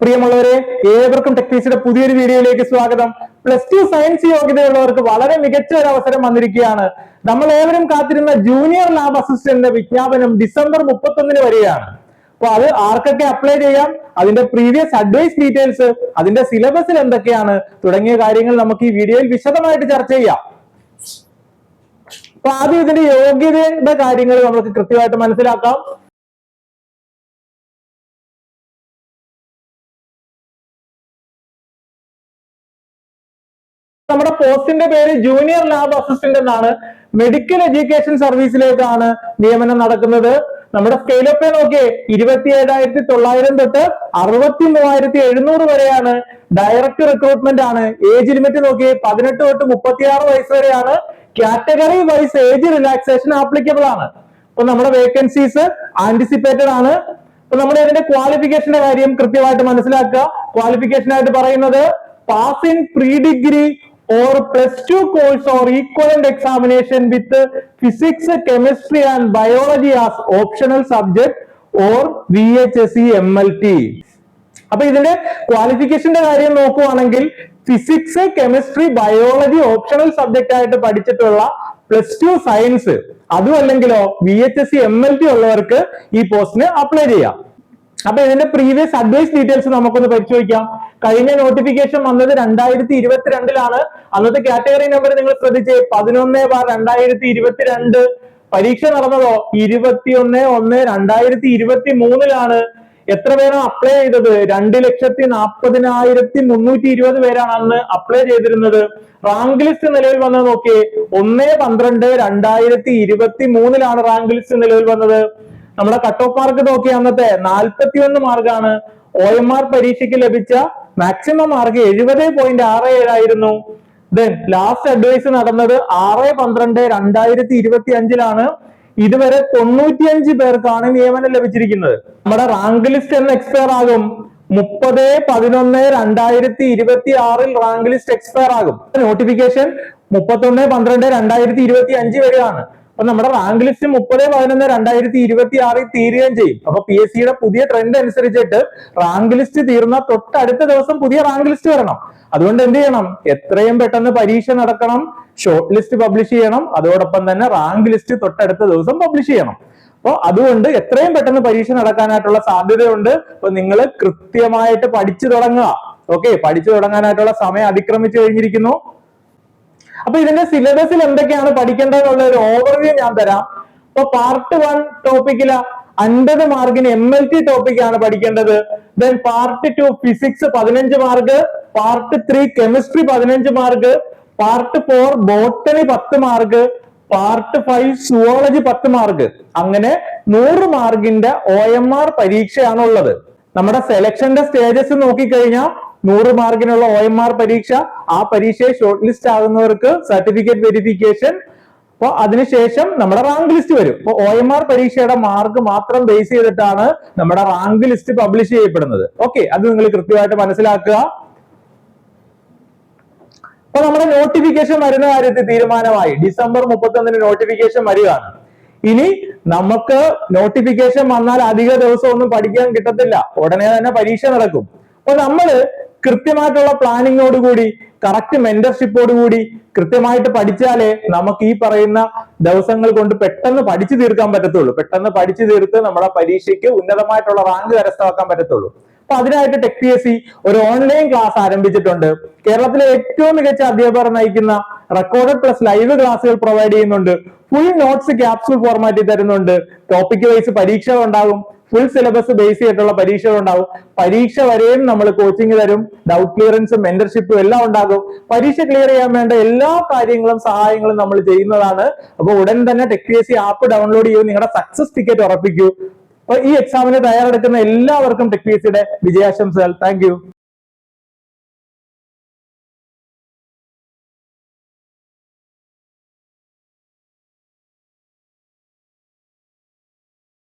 പ്രിയമുള്ളവരെ ഏവർക്കും ടെക്നീസിയുടെ പുതിയൊരു വീഡിയോയിലേക്ക് സ്വാഗതം. പ്ലസ് ടു സയൻസ് യോഗ്യതയുള്ളവർക്ക് വളരെ മികച്ച ഒരു അവസരം വന്നിരിക്കുകയാണ്. നമ്മൾ ഏവരും കാത്തിരുന്ന ജൂനിയർ ലാബ് അസിസ്റ്റന്റിന്റെ വിജ്ഞാപനം ഡിസംബർ മുപ്പത്തൊന്നിന് വരികയാണ്. അപ്പൊ അത് ആർക്കൊക്കെ അപ്ലൈ ചെയ്യാം? അതിന്റെ പ്രീവിയസ് അഡ്വൈസ് ഡീറ്റെയിൽസ് അതിന്റെ സിലബസിൽ എന്തൊക്കെയാണ് തുടങ്ങിയ കാര്യങ്ങൾ നമുക്ക് ഈ വീഡിയോയിൽ വിശദമായിട്ട് ചർച്ച ചെയ്യാം. അപ്പൊ ആദ്യം ഇതിന്റെ യോഗ്യതയുടെ കാര്യങ്ങൾ നമുക്ക് കൃത്യമായിട്ട് മനസ്സിലാക്കാം. നമ്മുടെ പോസ്റ്റിന്റെ പേര് ജൂനിയർ ലാബ് അസിസ്റ്റന്റ് എന്നാണ്. മെഡിക്കൽ എഡ്യൂക്കേഷൻ സർവീസിലേക്കാണ് നിയമനം നടക്കുന്നത്. നമ്മുടെ സ്കെയിൽ ഓഫ് പേ നോക്കിയേ ഇരുപത്തി ഏഴായിരത്തി തൊള്ളായിരം തൊട്ട് അറുപത്തി മൂവായിരത്തി എഴുന്നൂറ് വരെയാണ് ഡയറക്റ്റ് റിക്രൂട്ട്മെന്റ് ആണ്. ഏജ് ലിമിറ്റ് നോക്കിയേ പതിനെട്ട് തൊട്ട് മുപ്പത്തിയാറ് വയസ്സ് വരെയാണ്. Category wise age relaxation applicable ആണ്. അപ്പൊ നമ്മുടെ വേക്കൻസീസ് ആന്റിസിപ്പേറ്റഡ് ആണ്. അപ്പൊ നമ്മുടെ ഇതിന്റെ ക്വാളിഫിക്കേഷന്റെ കാര്യം കൃത്യമായിട്ട് മനസ്സിലാക്കുക. ക്വാളിഫിക്കേഷൻ ആയിട്ട് പറയുന്നത് pass in pre degree or plus two course or equivalent examination with physics, chemistry and biology as optional subject or VHSE MLT. അപ്പൊ ഇതിന്റെ ക്വാളിഫിക്കേഷന്റെ കാര്യം നോക്കുവാണെങ്കിൽ physics chemistry biology optional subject ആയിട്ട് പഠിച്ചിട്ടുള്ള പ്ലസ് ടു സയൻസ് അതും അല്ലെങ്കിലോ V H S C M L T ഉള്ളവർക്ക് ഈ പോസ്റ്റിന് അപ്ലൈ ചെയ്യാം അപ്പൊ ഇതിന്റെ പ്രീവിയസ് അഡ്വൈസ് ഡീറ്റെയിൽസ് നമുക്കൊന്ന് പരിശോധിക്കാം. കഴിഞ്ഞ നോട്ടിഫിക്കേഷൻ വന്നത് രണ്ടായിരത്തി ഇരുപത്തിരണ്ടിലാണ് അന്നത്തെ കാറ്റഗറി നമ്പർ നിങ്ങൾ ശ്രദ്ധിച്ചേ പതിനൊന്ന് ബാർ രണ്ടായിരത്തി ഇരുപത്തിരണ്ട് പരീക്ഷ നടന്നതോ? ഇരുപത്തിയൊന്ന് ഒന്ന് രണ്ടായിരത്തി ഇരുപത്തി മൂന്നിലാണ് എത്ര പേരാണ് അപ്ലൈ ചെയ്തത്? രണ്ട് ലക്ഷത്തി നാൽപ്പതിനായിരത്തി മുന്നൂറ്റി ഇരുപത് പേരാണ് അന്ന് അപ്ലൈ ചെയ്തിരുന്നത്. റാങ്ക് ലിസ്റ്റ് നിലവിൽ വന്നത് നോക്കിയേ ഒന്ന് പന്ത്രണ്ട് രണ്ടായിരത്തി ഇരുപത്തി മൂന്നിലാണ് റാങ്ക് ലിസ്റ്റ് നിലവിൽ വന്നത്. നമ്മുടെ കട്ട് ഓഫ് മാർക്ക് നോക്കിയ അന്നത്തെ നാൽപ്പത്തിയൊന്ന് മാർക്കാണ് ഒ എം ആർ പരീക്ഷയ്ക്ക് ലഭിച്ച മാക്സിമം മാർക്ക് എഴുപത് പോയിന്റ് ആറ് ഏഴായിരുന്നു ദെൻ ലാസ്റ്റ് അഡ്വൈസ് നടന്നത് ആറ് പന്ത്രണ്ട് രണ്ടായിരത്തി ഇരുപത്തി അഞ്ചിലാണ് ഇതുവരെ തൊണ്ണൂറ്റിയഞ്ച് പേർക്കാണ് നിയമനം ലഭിച്ചിരിക്കുന്നത്. നമ്മുടെ റാങ്ക് ലിസ്റ്റ് എന്ന് എക്സ്പയർ ആകും. മുപ്പത് പതിനൊന്ന് രണ്ടായിരത്തി ഇരുപത്തി ആറിൽ റാങ്ക് ലിസ്റ്റ് എക്സ്പയർ ആകും. നോട്ടിഫിക്കേഷൻ മുപ്പത്തൊന്ന് പന്ത്രണ്ട് രണ്ടായിരത്തി ഇരുപത്തി അഞ്ച് വരെയാണ്. അപ്പൊ നമ്മുടെ റാങ്ക് ലിസ്റ്റ് മുപ്പത് പതിനൊന്ന് രണ്ടായിരത്തി ഇരുപത്തി ആറിൽ തീരുകയും ചെയ്യും. അപ്പൊ പി എസ് സിയുടെ പുതിയ ട്രെൻഡ് അനുസരിച്ചിട്ട് റാങ്ക് ലിസ്റ്റ് തീർന്ന തൊട്ടടുത്ത ദിവസം പുതിയ റാങ്ക് ലിസ്റ്റ് വരണം. അതുകൊണ്ട് എന്ത് ചെയ്യണം? എത്രയും പെട്ടെന്ന് പരീക്ഷ നടക്കണം ഷോർട്ട് ലിസ്റ്റ് പബ്ലിഷ് ചെയ്യണം അതോടൊപ്പം തന്നെ റാങ്ക് ലിസ്റ്റ് തൊട്ടടുത്ത ദിവസം പബ്ലിഷ് ചെയ്യണം. അപ്പോൾ അതുകൊണ്ട് എത്രയും പെട്ടെന്ന് പരീക്ഷ നടക്കാനായിട്ടുള്ള സാധ്യതയുണ്ട്. അപ്പൊ നിങ്ങൾ കൃത്യമായിട്ട് പഠിച്ചു തുടങ്ങുക. ഓക്കെ പഠിച്ചു തുടങ്ങാനായിട്ടുള്ള സമയം അതിക്രമിച്ചു കഴിഞ്ഞിരിക്കുന്നു. അപ്പൊ ഇതിന്റെ സിലബസിൽ എന്തൊക്കെയാണ് പഠിക്കേണ്ടതെന്നുള്ള ഒരു ഓവർവ്യൂ ഞാൻ തരാം. അപ്പൊ പാർട്ട് വൺ ടോപ്പിക്കിൽ അൻപത് മാർക്കിന് എം എൽ ടി ടോപ്പിക് ആണ് പഠിക്കേണ്ടത്. ദെൻ പാർട്ട് ടു ഫിസിക്സ് പതിനഞ്ച് മാർക്ക് പാർട്ട് ത്രീ കെമിസ്ട്രി പതിനഞ്ച് മാർക്ക് പാർട്ട് ഫോർ ബോട്ടണി പത്ത് മാർക്ക് പാർട്ട് ഫൈവ് സുവോളജി പത്ത് മാർക്ക് അങ്ങനെ നൂറ് മാർക്കിന്റെ ഒ എം ആർ പരീക്ഷയാണുള്ളത്. നമ്മുടെ സെലക്ഷന്റെ സ്റ്റേജസ് നോക്കിക്കഴിഞ്ഞാൽ നൂറ് മാർക്കിനുള്ള ഒ എം ആർ പരീക്ഷ ആ പരീക്ഷയെ ഷോർട്ട് ലിസ്റ്റ് ആകുന്നവർക്ക് സർട്ടിഫിക്കറ്റ് വെരിഫിക്കേഷൻ അപ്പൊ അതിനുശേഷം നമ്മുടെ റാങ്ക് ലിസ്റ്റ് വരും. അപ്പൊ ഒ എം ആർ പരീക്ഷയുടെ മാർക്ക് മാത്രം ബേസ് ചെയ്തിട്ടാണ് നമ്മുടെ റാങ്ക് ലിസ്റ്റ് പബ്ലിഷ് ചെയ്യപ്പെടുന്നത്. ഓക്കെ അത് നിങ്ങൾ കൃത്യമായിട്ട് മനസ്സിലാക്കുക. അപ്പൊ നമ്മുടെ നോട്ടിഫിക്കേഷൻ വരുന്ന കാര്യത്തിൽ തീരുമാനമായി. ഡിസംബർ മുപ്പത്തൊന്നിന് നോട്ടിഫിക്കേഷൻ വരികയാണ്. ഇനി നമുക്ക് നോട്ടിഫിക്കേഷൻ വന്നാൽ അധിക ദിവസം ഒന്നും പഠിക്കാൻ കിട്ടത്തില്ല. ഉടനെ തന്നെ പരീക്ഷ നടക്കും. അപ്പൊ നമ്മൾ കൃത്യമായിട്ടുള്ള പ്ലാനിങ്ങോട് കൂടി കറക്റ്റ് മെന്റർഷിപ്പോട് കൂടി കൃത്യമായിട്ട് പഠിച്ചാലേ നമുക്ക് ഈ പറയുന്ന ദിവസങ്ങൾ കൊണ്ട് പെട്ടെന്ന് പഠിച്ചു തീർക്കാൻ പറ്റത്തുള്ളൂ. പെട്ടെന്ന് പഠിച്ചു തീർത്ത് നമ്മുടെ പരീക്ഷയ്ക്ക് ഉന്നതമായിട്ടുള്ള റാങ്ക് കരസ്ഥമാക്കാൻ പറ്റത്തുള്ളൂ. അപ്പൊ അതിനായിട്ട് ടെക് പി എസ് സി ഒരു ഓൺലൈൻ ക്ലാസ് ആരംഭിച്ചിട്ടുണ്ട്. കേരളത്തിലെ ഏറ്റവും മികച്ച അധ്യാപകർ നയിക്കുന്ന റെക്കോർഡഡ് പ്ലസ് ലൈവ് ക്ലാസ്സുകൾ പ്രൊവൈഡ് ചെയ്യുന്നുണ്ട്. ഫുൾ നോട്ട്സ് ക്യാപ്സുൾ ഫോർമാറ്റിൽ തരുന്നുണ്ട്. ടോപ്പിക് വൈസ് പരീക്ഷകൾ ഉണ്ടാകും. ഫുൾ സിലബസ് ബേസ് ചെയ്തിട്ടുള്ള പരീക്ഷകൾ ഉണ്ടാകും. പരീക്ഷ വരെയും നമ്മൾ കോച്ചിങ് തരും. ഡൗട്ട് ക്ലിയറൻസും മെന്റർഷിപ്പും എല്ലാം ഉണ്ടാകും. പരീക്ഷ ക്ലിയർ ചെയ്യാൻ വേണ്ട എല്ലാ കാര്യങ്ങളും സഹായങ്ങളും നമ്മൾ ചെയ്യുന്നതാണ്. അപ്പൊ ഉടൻ തന്നെ ടെക് ആപ്പ് ഡൗൺലോഡ് ചെയ്യൂ നിങ്ങളുടെ സക്സസ് ടിക്കറ്റ് ഉറപ്പിക്കൂ. അപ്പൊ ഈ എക്സാമിന് തയ്യാറെടുക്കുന്ന എല്ലാവർക്കും ടെക് വിജയാശംസകൾ. താങ്ക്